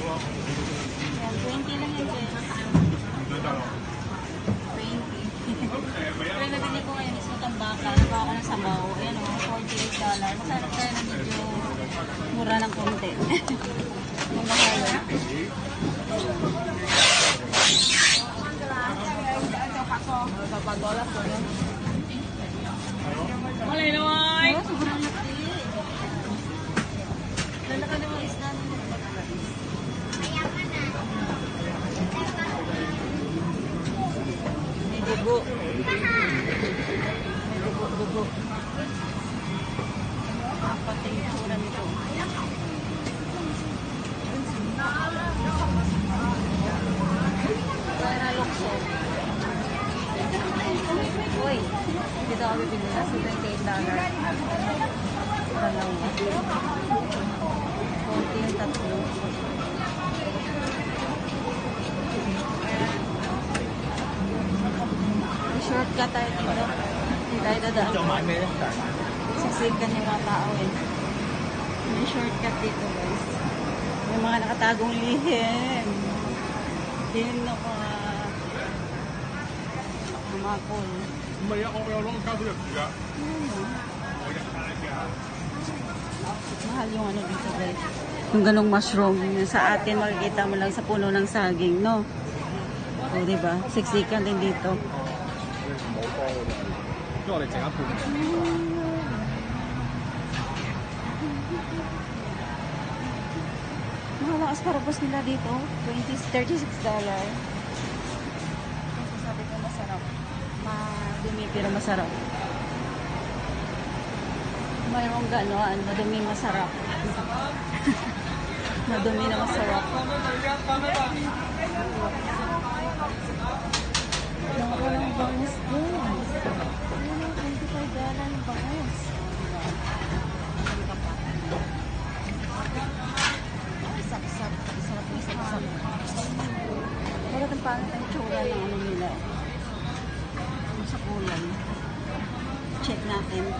Yeah, 20 lang yung Joy. Pero nabili ko ngayon isang tambaka, nagawa ko ng sabaw. Ayan o, $48. Masanap tayo ng medyo mura ng konti. Mamahal na. Papagola po yun. ito ako bibili na sa $28. Dalawa. Kunti yung tatlo. Short ka tayo dito. Hindi tayo dadaan. Eh. Sasave ka ng mga tao eh. May shortcut dito guys. May mga nakatagong lihim. Lihim na mga mga cool. 唔系啊，我有攞个胶水入住㗎。 Mahal yung ano dito guys. Yung ganong mushroom, yung sa atin makikita mo lang sa puno ng saging, no? O, di ba? Siksikan din dito. 因为我哋整一半。 Mahal ang asparagus nila dito. 20, 36 dollar. Sabi ko masarap. Madumi pero masarap. Mayroong gano'n, madumi masarap. madumi na masarap. Naku ng bangus din. Ayun ang 25 dollar ng bangus. Isap-isap. Isap-isap. Wala kang pangit ang tsura ng ano nila. Yung